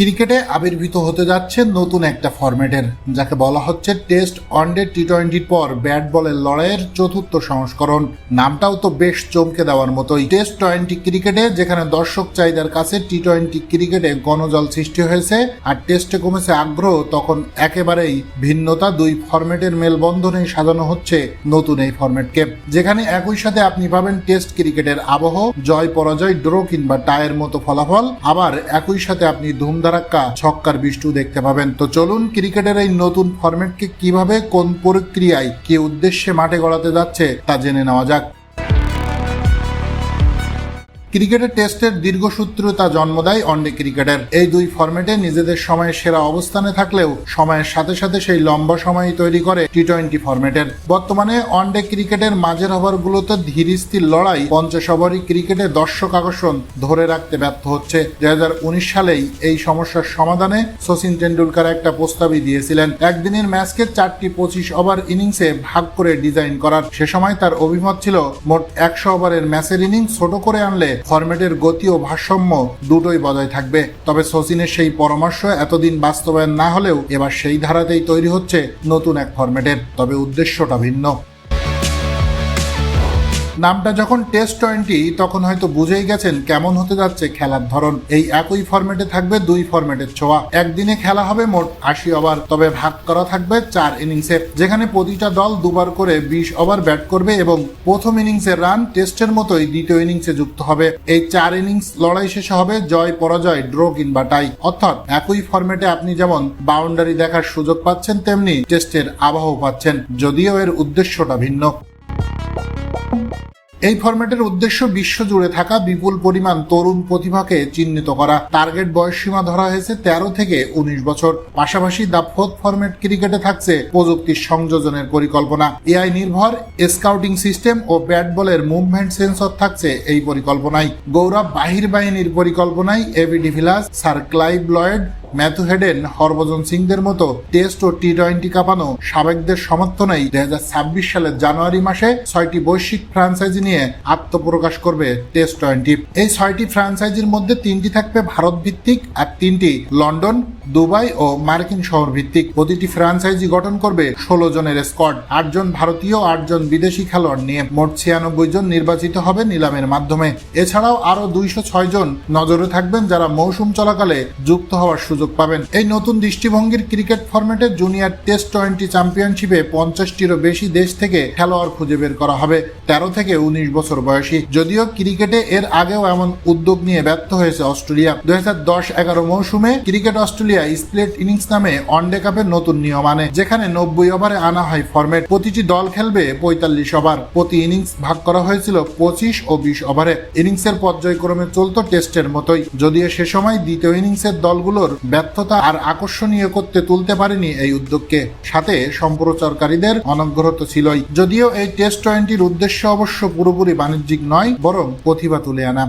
ক্রিকেটে আবির্ভূত হতে যাচ্ছে নতুন একটা ফরম্যাটের, যাকে বলা হচ্ছে টেস্ট ওয়ানডে টি টোয়েন্টির পর ব্যাট বলের লড়াইয়ের চতুর্থ সংস্করণ। নামটাও তো বেশ চমকে দেওয়ার মতোই। টেস্ট টোয়েন্টি ক্রিকেটে, যেখানে দর্শক চাহিদার কাছে টি টোয়েন্টি ক্রিকেটে গণজল সৃষ্টি হয়েছে আর টেস্টে কমেছে আগ্রহ, তখন একেবারেই ভিন্নতা। দুই ফরম্যাটের মেলবন্ধনে সাজানো হচ্ছে নতুন এই ফরম্যাটকে। যেখানে একই সাথে আপনি পাবেন টেস্ট ক্রিকেটের আবহ, জয় পরাজয়, ড্র কিংবা টায়ের মতো ফলাফল। আবার একই সাথে আপনি ধুমধারাক্কা ছক্কার বিষ্টু দেখতে পাবেন। তো চলুন ক্রিকেটের এই নতুন ফরম্যাটকে কীভাবে, কোন প্রক্রিয়ায়, কি উদ্দেশ্যে মাঠে গড়াতে যাচ্ছে, তা জেনে নেওয়া যাক। ক্রিকেটের টেস্টের দীর্ঘসূত্রতা জন্ম দেয় ওয়ানডে ক্রিকেটের। এই দুই ফরম্যাটে নিজেদের সময়ে সেরা অবস্থানে থাকলেও সময়ের সাথে সাথে সেই লম্বা সময় তৈরি করে টি টোয়েন্টি ফরম্যাটের। বর্তমানে ওয়ানডে ক্রিকেটের মাঝের ওভারগুলোতে ধীর স্থির লড়াই পঞ্চাশ ওভারই ক্রিকেটে দর্শক আকর্ষণ ধরে রাখতে ব্যর্থ হচ্ছে। দুই হাজার উনিশ সালেই এই সমস্যার সমাধানে সচিন টেন্ডুলকার একটা প্রস্তাবই দিয়েছিলেন। একদিনের ম্যাচকে চারটি পঁচিশ ওভার ইনিংসে ভাগ করে ডিজাইন করার। সে সময় তার অভিমত ছিল, মোট একশো ওভারের ম্যাচের ইনিংস ছোট করে আনলে ফরম্যাটের গতি ও ভারসাম্য দুটোই বজায় থাকবে। তবে সচিনের সেই পরামর্শ এতদিন বাস্তবায়ন না হলেও এবার সেই ধারাতেই তৈরি হচ্ছে নতুন এক ফরম্যাটের। তবে উদ্দেশ্যটা ভিন্ন। নামটা যখন টেস্ট টোয়েন্টি তখন হয়তো বুঝেই গেছেন কেমন হতে যাচ্ছে খেলার ধরন। এই একই ফরম্যাটে থাকবে দুই ফরম্যাটের ছোঁয়া। একদিনে খেলা হবে মোট আশি ওভার তবে ভাগ করা থাকবে চার ইনিংসে যেখানে প্রতিটা দল দুবার করে বিশ ওভার ব্যাট করবে এবং প্রথম ইনিংসের রান টেস্টের মতোই দ্বিতীয় ইনিংসে যুক্ত হবে। এই চার ইনিংস লড়াই শেষে হবে জয়, পরাজয় ড্র কিংবা টাই অর্থাৎ একই ফরম্যাটে আপনি যেমন বাউন্ডারি দেখার সুযোগ পাচ্ছেন, তেমনি টেস্টের আবহ পাচ্ছেন। যদিও এর উদ্দেশ্যটা ভিন্ন। এই ফরম্যাটের উদ্দেশ্য বিশ্বজুড়ে থাকা বিপুল পরিমাণ তরুণ প্রতিভাকে চিহ্নিত করা। টার্গেট বয়সসীমা ধরা হয়েছে তেরো থেকে উনিশ বছর। পাশাপাশি দ্য ফোর্থ ফরম্যাট ক্রিকেটে থাকছে প্রযুক্তির সংযোজনের পরিকল্পনা। এআই নির্ভর, স্কাউটিং সিস্টেম ও ব্যাট বলের মুভমেন্ট সেন্সর থাকছে এই পরিকল্পনায়। গৌরব বাহির বাহিনীর পরিকল্পনায় AB de Villiers sir Clive Lloyd Matthew Hayden Harbhajan সিংদের মতো টেস্ট ও টি টোয়েন্টি কাঁপানো সাবেকদের সমর্থনেই দুই হাজার ছাব্বিশ সালের জানুয়ারি মাসে ছয়টি বৈশ্বিক ফ্রাঞ্চাইজি নিয়ে আত্মপ্রকাশ করবে টেস্ট টোয়েন্টি। এই ছয়টি ফ্রাঞ্চাইজির মধ্যে তিনটি থাকবে ভারত ভিত্তিক আর তিনটি লন্ডন, দুবাই ও মার্কিন শহর ভিত্তিক প্রতিটি ফ্রাঞ্চাইজি গঠন করবে ষোলো জনের স্কোয়াড। আটজন ভারতীয়, আটজন বিদেশি খেলোয়াড় নিয়ে মোট ছিয়ানব্বই জন নির্বাচিত হবে নিলামের মাধ্যমে। এছাড়াও আরও দুইশো জন নজরে থাকবেন যারা মৌসুম চলাকালে যুক্ত হওয়ার সুযোগ পাবেন। এই নতুন দৃষ্টিভঙ্গির ক্রিকেট ফরম্যাটে জুনিয়র টেস্ট টোয়েন্টি চ্যাম্পিয়নশিপে পঞ্চাশটিরও বেশি দেশ থেকে খেলোয়াড় খুঁজে বের করা হবে, তেরো থেকে উনিশ বছর বয়সী। যদিও ক্রিকেটে এর আগেও এমন উদ্যোগ নিয়ে ব্যর্থ হয়েছে অস্ট্রেলিয়া। দুই হাজার দশ এগারো মৌসুমে ক্রিকেট অস্ট্রেলিয়া স্প্লিট ইনিংস নামে ওয়ানডে কাপের নতুন নিয়ম আনে, যেখানে নব্বই ওভারে আনা হয় ফরম্যাট। প্রতিটি দল খেলবে পঁয়তাল্লিশ ওভার। প্রতি ইনিংস ভাগ করা হয়েছিল পঁচিশ ও বিশ ওভারে। ইনিংসের পর্যায়ক্রমে চলতো টেস্টের মতোই। যদিও সে সময় দ্বিতীয় ইনিংসের দলগুলোর ব্যর্থতা আর আকর্ষণীয় করতে তুলতে পারেনি এই উদ্যোগকে। সাথে সম্প্রচারকারীদের অনগ্রহত ছিলই। যদিও এই টেস্ট টোয়েন্টির উদ্দেশ্য অবশ্য পুরোপুরি বাণিজ্যিক নয়, বরং প্রতিভা তুলে আনা।